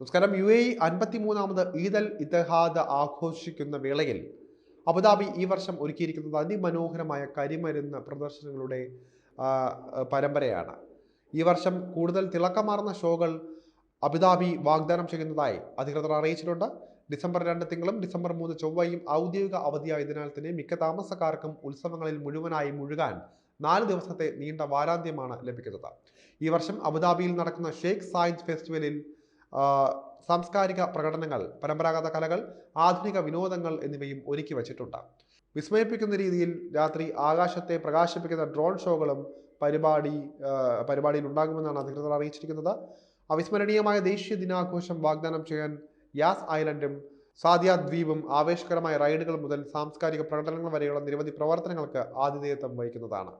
നമസ്കാരം. U A E അൻപത്തിമൂന്നാമത് Eid Etihad ആഘോഷിക്കുന്ന വേളയിൽ അബുദാബി ഈ വർഷം ഒരുക്കിയിരിക്കുന്നത് അതിമനോഹരമായ കരിമരുന്ന് പ്രദർശനങ്ങളുടെ പരമ്പരയാണ്. ഈ വർഷം കൂടുതൽ തിളക്കമാർന്ന ഷോകൾ അബുദാബി വാഗ്ദാനം ചെയ്യുന്നതായി അധികൃതർ അറിയിച്ചിട്ടുണ്ട്. ഡിസംബർ രണ്ട് തിങ്കളും ഡിസംബർ മൂന്ന് ചൊവ്വയും ഔദ്യോഗിക അവധിയായതിനാൽ തന്നെ മിക്ക താമസക്കാർക്കും ഉത്സവങ്ങളിൽ മുഴുവനായി മുഴുകാൻ നാല് ദിവസത്തെ നീണ്ട വാരാന്ത്യമാണ് ലഭിക്കുന്നത്. ഈ വർഷം അബുദാബിയിൽ നടക്കുന്ന ഷെയ്ഖ് സയൻസ് ഫെസ്റ്റിവലിൽ സാംസ്കാരിക പ്രകടനങ്ങൾ പരമ്പരാഗത കലകൾ ആധുനിക വിനോദങ്ങൾ എന്നിവയും ഒരുക്കി വച്ചിട്ടുണ്ട്. വിസ്മയിപ്പിക്കുന്ന രീതിയിൽ രാത്രി ആകാശത്തെ പ്രകാശിപ്പിക്കുന്ന ഡ്രോൺ ഷോകളും പരിപാടി പരിപാടിയിൽ ഉണ്ടാകുമെന്നാണ് അധികൃതർ അറിയിച്ചിരിക്കുന്നത്. അവിസ്മരണീയമായ ദേശീയ ദിനാഘോഷം വാഗ്ദാനം ചെയ്യാൻ യാസ് ഐലൻഡും സാദിയ ദ്വീപും ആവേശകരമായ റൈഡുകൾ മുതൽ സാംസ്കാരിക പ്രകടനങ്ങൾ വരെയുള്ള നിരവധി പ്രവർത്തനങ്ങൾക്ക് ആതിഥേയത്വം വഹിക്കുന്നതാണ്.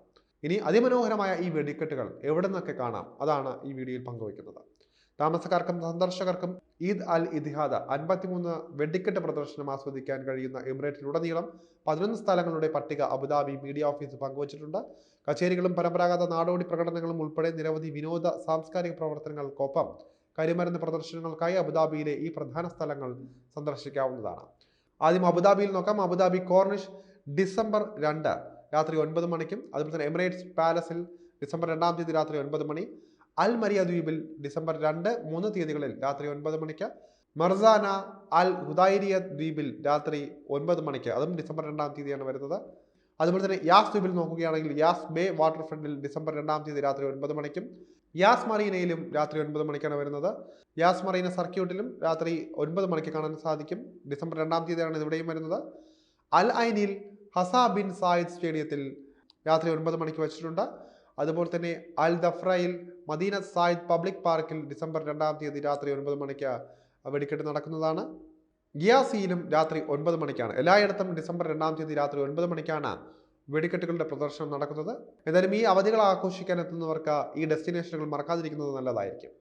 ഇനി അതിമനോഹരമായ ഈ വെടിക്കെട്ടുകൾ എവിടെ നിന്നൊക്കെ കാണാം? അതാണ് ഈ വീഡിയോയിൽ പങ്കുവയ്ക്കുന്നത്. താമസക്കാർക്കും സന്ദർശകർക്കും ഈദ് അൽ ഇതിഹാദ അൻപത്തിമൂന്ന് വെടിക്കെട്ട് പ്രദർശനം ആസ്വദിക്കാൻ കഴിയുന്ന എമിറേറ്റിലുടനീളം പതിനൊന്ന് സ്ഥലങ്ങളുടെ പട്ടിക അബുദാബി മീഡിയ ഓഫീസ് പങ്കുവച്ചിട്ടുണ്ട്. കച്ചേരികളും പരമ്പരാഗത നാടോടി പ്രകടനങ്ങളും ഉൾപ്പെടെ നിരവധി വിനോദ സാംസ്കാരിക പ്രവർത്തനങ്ങൾക്കൊപ്പം കരിമരുന്ന് പ്രദർശനങ്ങൾക്കായി അബുദാബിയിലെ ഈ പ്രധാന സ്ഥലങ്ങൾ സന്ദർശിക്കാവുന്നതാണ്. ആദ്യം അബുദാബിയിൽ നോക്കാം. അബുദാബി കോർണിഷ് ഡിസംബർ രണ്ട് രാത്രി ഒൻപത് മണിക്കും അതുപോലെ തന്നെ എമിറേറ്റ്സ് പാലസിൽ ഡിസംബർ രണ്ടാം തീയതി രാത്രി ഒൻപത് മണി അൽ മരിയ ദ്വീപിൽ ഡിസംബർ രണ്ട് മൂന്ന് തീയതികളിൽ രാത്രി ഒൻപത് മണിക്ക് മർസാന അൽ ഹുദൈരിയ ദ്വീപിൽ രാത്രി ഒൻപത് മണിക്ക് അതും ഡിസംബർ രണ്ടാം തീയതിയാണ് വരുന്നത്. അതുപോലെ തന്നെ യാസ് ദ്വീപിൽ നോക്കുകയാണെങ്കിൽ യാസ് ബേ വാട്ടർ ഫ്രണ്ടിൽ ഡിസംബർ രണ്ടാം തീയതി രാത്രി ഒൻപത് മണിക്കും യാസ് മറീനയിലും രാത്രി ഒൻപത് മണിക്കാണ് വരുന്നത്. യാസ് മറീന സർക്യൂട്ടിലും രാത്രി ഒൻപത് മണിക്ക് കാണാൻ സാധിക്കും. ഡിസംബർ രണ്ടാം തീയതിയാണ് ഇവിടെയും വരുന്നത്. അൽ ഐനിൽ ഹസ ബിൻ സായിദ് സ്റ്റേഡിയത്തിൽ രാത്രി ഒൻപത് മണിക്ക് വെച്ചിട്ടുണ്ട്. അതുപോലെ തന്നെ അൽ ദഫ്രയിൽ മദീന സായിദ് പബ്ലിക് പാർക്കിൽ ഡിസംബർ രണ്ടാം തീയതി രാത്രി ഒൻപത് മണിക്ക് വെടിക്കെട്ട് നടക്കുന്നതാണ്. ഗിയാസിയിലും രാത്രി ഒൻപത് മണിക്കാണ്. എല്ലായിടത്തും ഡിസംബർ രണ്ടാം തീയതി രാത്രി ഒൻപത് മണിക്കാണ് വെടിക്കെട്ടുകളുടെ പ്രദർശനം നടക്കുന്നത്. എന്തായാലും ഈ അവധികൾ ആഘോഷിക്കാൻ എത്തുന്നവർക്ക് ഈ ഡെസ്റ്റിനേഷനുകൾ മറക്കാതിരിക്കുന്നത് നല്ലതായിരിക്കും.